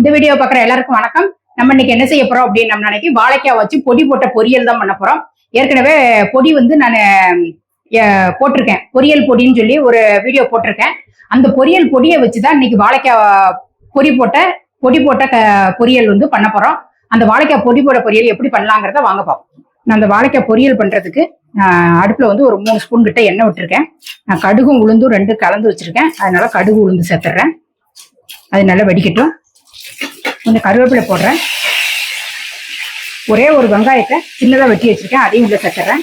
இந்த வீடியோ பார்க்குற எல்லாருக்கும் வணக்கம். நம்ம இன்னைக்கு என்ன செய்ய போறோம் அப்படின்னு நம்ம நினைக்கி வாழைக்காய் வச்சு பொடி போட்ட பொரியல் தான் பண்ண போறோம். ஏற்கனவே பொடி வந்து நான் போட்டிருக்கேன். பொரியல் பொடின்னு சொல்லி ஒரு வீடியோ போட்டிருக்கேன். அந்த பொரியல் பொடியை வச்சு தான் இன்னைக்கு வாழைக்காய் பொடி போட்ட பொடி போட்ட க- பொரியல் வந்து பண்ண போறோம். அந்த வாழைக்காய் பொடி போட்ட பொரியல் எப்படி பண்ணலாங்கிறத வாங்க பார்ப்போம் நான் அந்த வாழைக்காய் பொரியல் பண்றதுக்கு அடுப்பில் அடுப்புல வந்து ஒரு மூணு ஸ்பூன் கிட்ட எண்ணெய் விட்டுருக்கேன். நான் கடுகும் உளுந்தும் ரெண்டு கலந்து வச்சிருக்கேன். அதனால கடுகு உளுந்து சேர்த்துறேன். அது நல்லா வெடிக்கட்டும். கொஞ்சம் கருவேப்பிலை போடுறேன். ஒரே ஒரு வெங்காயத்தை சின்னதாக வெட்டி வச்சிருக்கேன். அதையும் உள்ள சேர்த்துறேன்.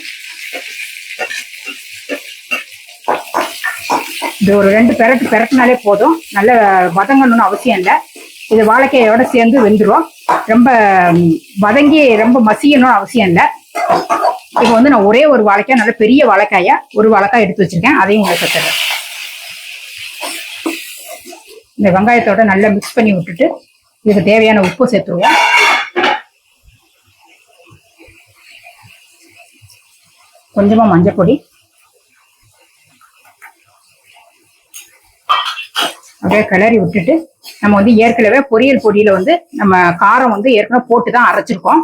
இது ஒரு ரெண்டு பெரட்டு பெரட்டினாலே போதும். நல்ல வதங்கணும்னு அவசியம் இல்லை. இது வாழைக்காயோட சேர்ந்து வெந்துடும் ரொம்ப வதங்கி ரொம்ப மசியணும்னு அவசியம் இல்லை. இப்போ வந்து நான் ஒரே ஒரு வாழைக்காய் நல்ல பெரிய வாழைக்காயை ஒரு வாழைக்காய் எடுத்து வச்சிருக்கேன். அதையும் உள்ள சேர்த்துறேன். இந்த வெங்காயத்தோட நல்லா மிக்ஸ் பண்ணி விட்டுட்டு இதுக்கு தேவையான உப்பு சேர்த்துருவோம். கொஞ்சமா மஞ்சள் பொடி. அப்படியே கிளறி விட்டுட்டு நம்ம வந்து ஏற்கனவே பொரியல் பொடியில வந்து நம்ம காரம் வந்து ஏற்கனவே போட்டு தான் அரைச்சிருக்கோம்.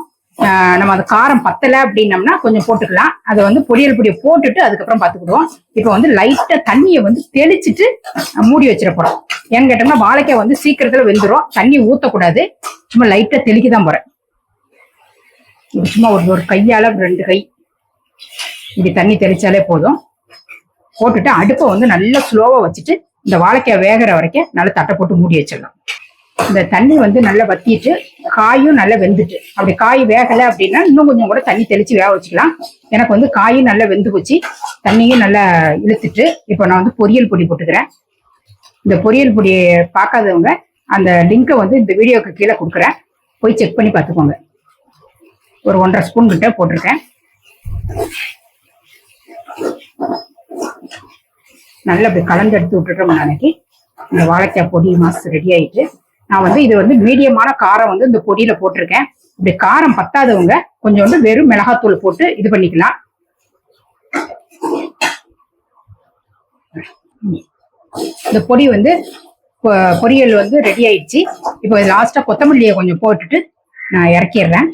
நம்ம அந்த காரம் பத்தலை அப்படின்னம்னா கொஞ்சம் போட்டுக்கலாம். அதை வந்து பொரியல் பொடியை போட்டுட்டு அதுக்கப்புறம் பார்த்துக்கிடுவோம். இப்போ வந்து லைட்டா தண்ணியை வந்து தெளிச்சிட்டு மூடி வச்சிட போகிறோம் ஏன்னு கேட்டோம்னா வாழைக்காய் வந்து சீக்கிரத்துல வெந்துடும் தண்ணி ஊத்தக்கூடாது. சும்மா லைட்டா தெளிக்க தான் போறேன். சும்மா ஒரு ஒரு கையால ரெண்டு கை. இப்படி தண்ணி தெளிச்சாலே போதும். போட்டுட்டு அடுப்பை வந்து நல்லா ஸ்லோவா வச்சுட்டு இந்த வாழைக்காய் வேகிற வரைக்கும் நல்லா தட்டை போட்டு மூடி வச்சிடலாம். இந்த தண்ணி வந்து நல்லா வத்திட்டு காயும் நல்லா வெந்துட்டு. அப்படி காய் வேகலை அப்படின்னா இன்னும் கொஞ்சம் கூட தண்ணி தெளிச்சு வேக வச்சுக்கலாம். எனக்கு வந்து காயும் நல்லா வெந்து போச்சு. தண்ணியும் நல்லா இழுத்துட்டு இப்போ நான் வந்து பொரியல் பொடி போட்டுக்கிறேன். இந்த பொரியல் பொடியை பார்க்காதவங்க அந்த லிங்கை வந்து இந்த வீடியோக்கு கீழே கொடுக்குறேன். போய் செக் பண்ணி பார்த்துக்கோங்க. ஒரு ஒன்றரை ஸ்பூன் கிட்ட போட்டிருக்கேன். நல்லா அப்படி கலந்து எடுத்து விட்டுட்டோம் நாளைக்கு இந்த வாழைக்காய் பொடி மாசு ரெடி ஆயிட்டு. நான் வந்து இது வந்து மீடியமான காரம் வந்து இந்த பொடியில போட்டிருக்கேன். இப்படி காரம் பத்தாதவங்க கொஞ்சம் வந்து வெறும் மிளகாத்தூள் போட்டு இது பண்ணிக்கலாம். இந்த பொடி வந்து பொ- பொரியல் வந்து ரெடி ஆயிடுச்சு. இப்போ லாஸ்டா கொத்தமல்லியை கொஞ்சம் போட்டுட்டு நான் இறக்கிடுறேன்.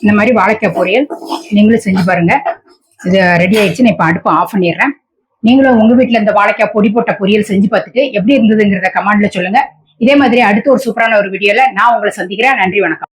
இந்த மாதிரி வாழைக்காய் பொரியல் நீங்களும் செஞ்சு பாருங்க. இது ரெடி ஆயிடுச்சு. நான் இப்போ அடுப்பை ஆஃப் பண்ணிடுறேன். நீங்களும் உங்க வீட்டுல இந்த வாழைக்காய் பொடி போட்ட பொரியல் செஞ்சு பார்த்துட்டு எப்படி இருந்ததுங்கிறத கமெண்ட்ல சொல்லுங்க. இதே மாதிரி அடுத்த ஒரு சூப்பரான ஒரு வீடியோல நான் உங்களை சந்திக்கிறேன். நன்றி வணக்கம்.